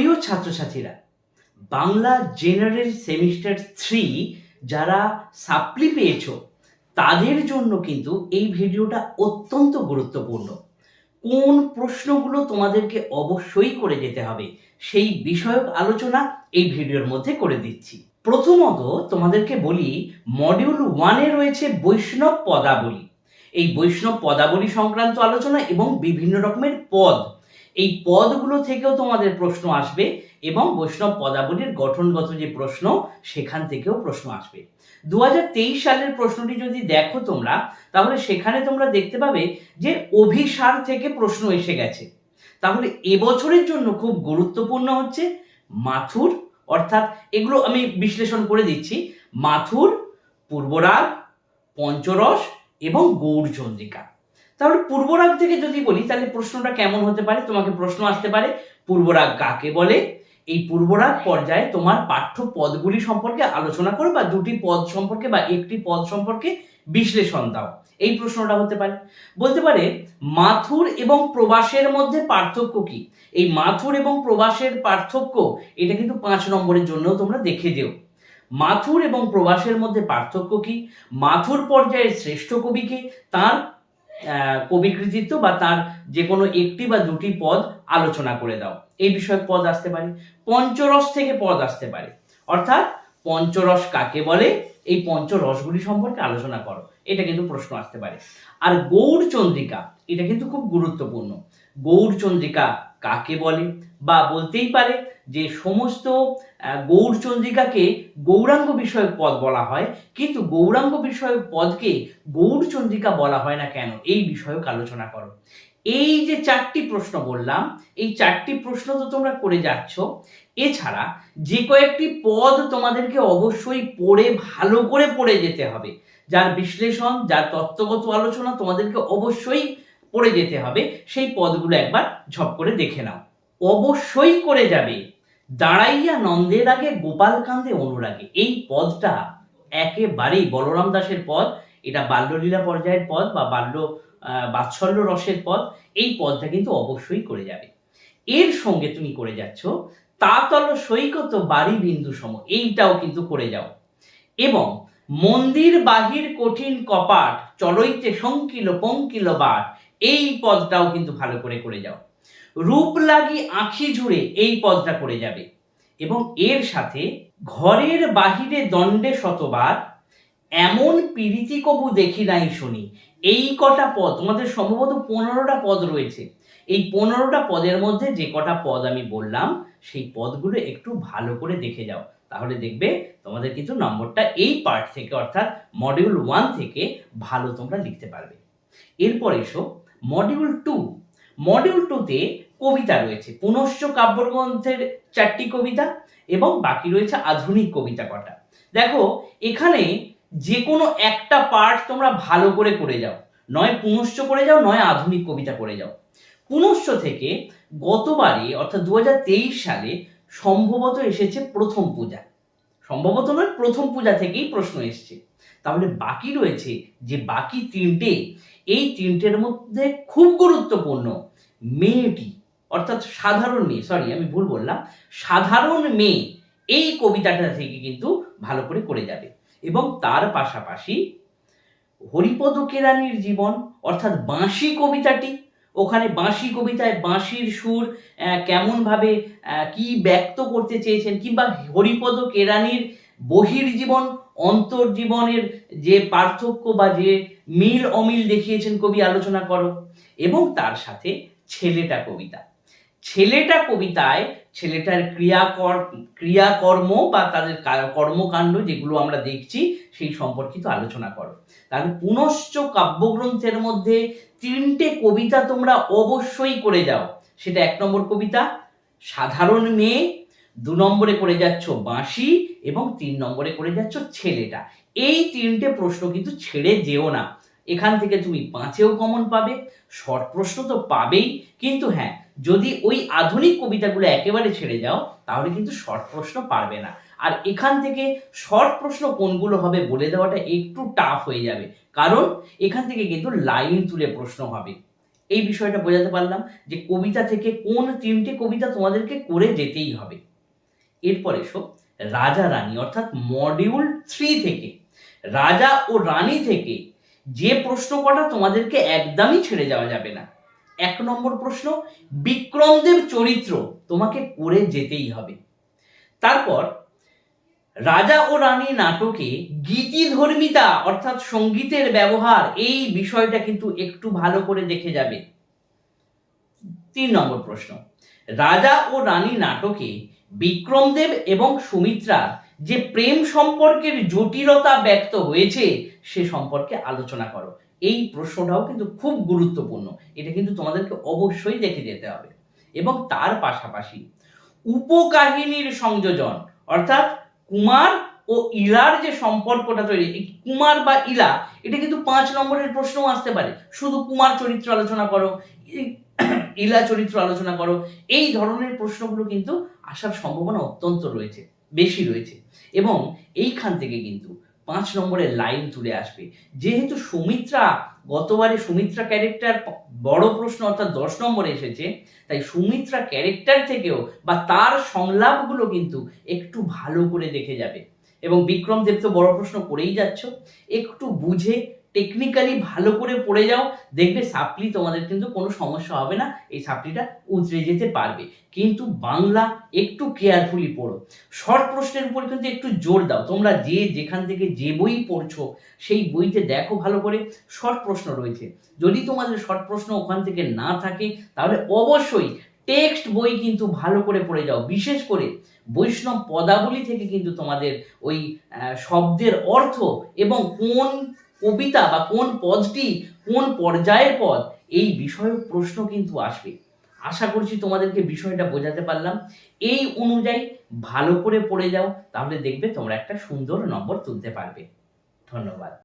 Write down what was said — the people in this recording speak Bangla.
প্রিয় ছাত্রছাত্রীরা, বাংলা জেনারেল সেমিস্টার থ্রি যারা সাপ্লি পেয়েছ, তাদের জন্য কিন্তু এই ভিডিওটা অত্যন্ত গুরুত্বপূর্ণ। কোন প্রশ্নগুলো তোমাদেরকে অবশ্যই করে যেতে হবে, সেই বিষয়ক আলোচনা এই ভিডিওর মধ্যে করে দিচ্ছি। প্রথমত তোমাদেরকে বলি মডিউল ওয়ানে রয়েছে বৈষ্ণব পদাবলী। এই বৈষ্ণব পদাবলী সংক্রান্ত আলোচনা এবং বিভিন্ন রকমের পদ এই পদগুলো থেকেও তোমাদের প্রশ্ন আসবে এবং বৈষ্ণব পদাবলীর গঠনগত যে প্রশ্ন, সেখান থেকেও প্রশ্ন আসবে। দু হাজার তেইশ সালের প্রশ্নটি যদি দেখো তোমরা, তাহলে সেখানে তোমরা দেখতে পাবে যে অভিসার থেকে প্রশ্ন এসে গেছে। তাহলে এবছরের জন্য খুব গুরুত্বপূর্ণ হচ্ছে মাথুর, অর্থাৎ এগুলো আমি বিশ্লেষণ করে দিচ্ছি, মাথুর, পূর্বরাগ, পঞ্চরস এবং গৌরচন্দ্রিকা তাহলে পূর্বরাগ থেকে যদি বলি, তাহলে প্রশ্নটা কেমন হতে পারে? তোমাকে প্রশ্ন আসতে পারে, পূর্বরাগ কাকে বলে? এই পূর্বরাগ পর্যায়ে তোমার পাঠ্য পদগুলি সম্পর্কে আলোচনা করো বা দুটি পদ সম্পর্কে বা একটি পদ সম্পর্কে বিশ্লেষণ দাও। এই প্রশ্নটা হতে পারে। বলতে পারে, মাথুর এবং প্রবাসের মধ্যে পার্থক্য কি? এই মাথুর এবং প্রবাসের পার্থক্য, এটা কিন্তু পাঁচ নম্বরের জন্যও তোমরা দেখে যেও। মাথুর এবং প্রবাসের মধ্যে পার্থক্য কি? মাথুর পর্যায়ের শ্রেষ্ঠ কবিকে তার আহ, কবি কৃতিত্ব বা তার যে কোনো একটি বা দুটি পদ আলোচনা করে দাও। এই বিষয়ক পদ আসতে পারে। পঞ্চরস থেকে পদ আসতে পারে। অর্থাৎ পঞ্চরস কাকে বলে? এই পঞ্চরসগুলি সম্পর্কে আলোচনা করো। এটা কিন্তু প্রশ্ন আসতে পারে। আর গৌড় চন্দ্রিকা এটা কিন্তু খুব গুরুত্বপূর্ণ। গৌড় চন্দ্রিকা কাকে বলে? বা বলতেই পারে যে সমস্ত আহ, গৌড় চন্দ্রিকাকে গৌরাঙ্গ বিষয়ক পদ বলা হয় কিন্তু গৌরাঙ্গ বিষয়ক পদকে গৌড় চন্দ্রিকা বলা হয় না কেন? এই বিষয়ক আলোচনা করো। এই যে চারটি প্রশ্ন বললাম এই চারটি প্রশ্ন তো তোমরা করে যাচ্ছ। এছাড়া যে কয়েকটি পদ তোমাদেরকে অবশ্যই পড়ে ভালো করে পড়ে যেতে হবে। যার বিশ্লেষণ যার তত্ত্বগত আলোচনা তোমাদেরকে অবশ্যই পড়ে যেতে হবে, সেই পদগুলো একবার ঝপ করে দেখে নাও। অবশ্যই করে যাবে। দাঁড়াইয়া নন্দের আগে, গোপাল কান্দে অনুরাগে। এই পদটা একেবারেই বলরাম দাসের পদ, এটা বাল্যলীলা পর্যায়ের পদ বা বাল্য বাৎসল্য রসের পদ, এই পদটা কিন্তু অবশ্যই করে যাবে। এর সঙ্গে তুমি করে যাচ্ছ তাতল সৈকত বাড়ি বিন্দু সম, এইটাও কিন্তু করে যাও। এবং মন্দির বাহির কঠিন কপাট, চলইতে শঙ্কিল পঙ্কিল বার এই পদটাও কিন্তু ভালো করে করে যাও। রূপ লাগি আঁখি জুড়ে এই পদটা করে যাবে। এবং এর সাথে ঘরের বাহিরে দণ্ডে শতবার এমন পীড়িতি কবু দেখি নাই শুনি। এই কটা পদ, তোমাদের সম্ভবত পনেরোটা পদ রয়েছে। এই পনেরোটা পদের মধ্যে যে কটা পদ আমি বললাম, সেই পদগুলো একটু ভালো করে দেখে যাও। তাহলে দেখবে তোমাদের কিন্তু নম্বরটা এই পার্ট থেকে, অর্থাৎ মডিউল ওয়ান থেকে ভালো তোমরা লিখতে পারবে। এরপর এসো মডিউল টু মডিউল টুতে কবিতা রয়েছে। পুনশ্চ কাব্যগ্রন্থের চারটি কবিতা এবং বাকি রয়েছে আধুনিক কবিতা কটা। দেখো, এখানে যে কোনো একটা পার্ট তোমরা ভালো করে করে যাও। নয় পুনশ্চ করে যাও, নয় আধুনিক কবিতা করে যাও। পুনশ্চ থেকে গতবারে, অর্থাৎ দু হাজার তেইশ সালে, সম্ভবত এসেছে প্রথম পূজা। সম্ভবত নয়, প্রথম পূজা থেকেই প্রশ্ন এসছে। তাহলে বাকি রয়েছে যে বাকি তিনটে, এই তিনটের মধ্যে খুব গুরুত্বপূর্ণ মেয়েটি, অর্থাৎ সাধারণ মেয়ে সরি আমি ভুল বললাম, সাধারণ মেয়ে, এই কবিতাটা থেকে কিন্তু ভালো করে করে যাবে। এবং তার পাশাপাশি হরিপদ কেরানির জীবন, অর্থাৎ বাঁশি কবিতাটি ওখানে বাঁশি কবিতায় বাঁশির সুর কেমনভাবে কি ব্যক্ত করতে চেয়েছেন কিংবা হরিপদ কেরানির বহির্জীবন, অন্তর্জীবনের অন্তর জীবনের যে পার্থক্য বা যে মিল অমিল দেখিয়েছেন কবি, আলোচনা করো। এবং তার সাথে ছেলেটা কবিতা। ছেলেটা কবিতায়, ছেলেটার ক্রিয়াকর, ক্রিয়াকর্ম বা তাদের কর্মকাণ্ড যেগুলো আমরা দেখছি, সেই সম্পর্কিত আলোচনা করো। তাহলে পুনশ্চ কাব্যগ্রন্থের মধ্যে তিনটে কবিতা তোমরা অবশ্যই করে যাও। সেটা এক নম্বর কবিতা, সাধারণ মেয়ে, দু নম্বরে করে যাচ্ছ বাঁশি এবং তিন নম্বরে করে যাচ্ছ ছেলেটা। এই তিনটে প্রশ্ন কিন্তু ছেড়ে যেও না। এখান থেকে তুমি পাঁচেও কমন পাবে শর্ট প্রশ্ন তো পাবেই। কিন্তু হ্যাঁ যদি ওই আধুনিক কবিতাগুলো একেবারে ছেড়ে যাও, তাহলে কিন্তু শর্ট প্রশ্ন পারবে না। আর এখান থেকে শর্ট প্রশ্ন কোনগুলো হবে বলে দেওয়াটা একটু টাফ হয়ে যাবে। কারণ এখান থেকে কিন্তু লাইন তুলে প্রশ্ন হবে। এই বিষয়টা বোঝাতে পারলাম যে কবিতা থেকে কোন তিনটে কবিতা তোমাদেরকে করে যেতেই হবে। এরপর এসো, রাজা রানী অর্থাৎ মডিউল থ্রি থেকে। রাজা ও রানী থেকে যে প্রশ্ন কটা তোমাদেরকে একদমই ছেড়ে যাওয়া যাবে না। এক নম্বর প্রশ্ন, বিক্রমদেব চরিত্র তোমাকে করে যেতেই হবে। তারপর, রাজা ও রানী নাটকে গীতিধর্মিতা অর্থাৎ সঙ্গীতের ব্যবহার এই বিষয়টা কিন্তু একটু ভালো করে দেখে যাবে। তিন নম্বর প্রশ্ন, রাজা ও রানী নাটকে বিক্রমদেব এবং সুমিত্রার যে প্রেম সম্পর্কের জটিলতা ব্যক্ত হয়েছে সে সম্পর্কে আলোচনা করো। এই প্রশ্নটাও কিন্তু খুব গুরুত্বপূর্ণ। এটা কিন্তু তোমাদেরকে অবশ্যই দেখে যেতে হবে। এবং তার পাশাপাশি উপকাহিনীর সংযোজন, অর্থাৎ কুমার ও ইলার যে সম্পর্কটা তৈরি কুমার বা ইলা, এটা কিন্তু পাঁচ নম্বরের প্রশ্নও আসতে পারে। শুধু কুমার চরিত্র আলোচনা করো ইলা চরিত্র আলোচনা করো, এই ধরনের প্রশ্নগুলো কিন্তু আসার সম্ভাবনা অত্যন্ত রয়েছে, বেশি রয়েছে। এবং এইখান থেকে কিন্তু পাঁচ নম্বরের লাইন তুলে আসবে। যেহেতু সুমিত্রা, গতবারে সুমিত্রা ক্যারেক্টার বড় প্রশ্ন অর্থাৎ দশ নম্বরে এসেছে, তাই সুমিত্রা ক্যারেক্টার থেকেও বা তার সংলাপগুলো কিন্তু একটু ভালো করে দেখে যাবে। এবং বিক্রম দেব তো বড় প্রশ্ন করেই যাচ্ছ, একটু বুঝে টেকনিক্যালি ভালো করে পড়ে যাও, দেখবে সাপ্লি তোমাদের কিন্তু কোনো সমস্যা হবে না, এই সাপ্লিটা উতরে যেতে পারবে। কিন্তু বাংলা একটু কেয়ারফুলি পড়ো। শর্ট প্রশ্নের উপর কিন্তু একটু জোর দাও। তোমরা যে যেখান থেকে যে বই পড়ছো, সেই বইতে দেখো ভালো করে। শর্ট প্রশ্ন রয়েছে। যদি তোমাদের শর্ট প্রশ্ন ওখান থেকে না থাকে, তাহলে অবশ্যই টেক্সট বই কিন্তু ভালো করে পড়ে যাও। বিশেষ করে বৈষ্ণব পদাবলী থেকে কিন্তু তোমাদের ওই শব্দের অর্থ এবং কোন কবিতা বা কোন পদটি কোন পর্যায়ের পদ, এই বিষয়ে প্রশ্ন কিন্তু আসবে। আশা করছি তোমাদেরকে বিষয়টা বোঝাতে পারলাম। এই অনুযায়ী ভালো করে পড়ে যাও, তাহলে দেখবে তোমরা একটা সুন্দর নম্বর তুলতে পারবে। ধন্যবাদ।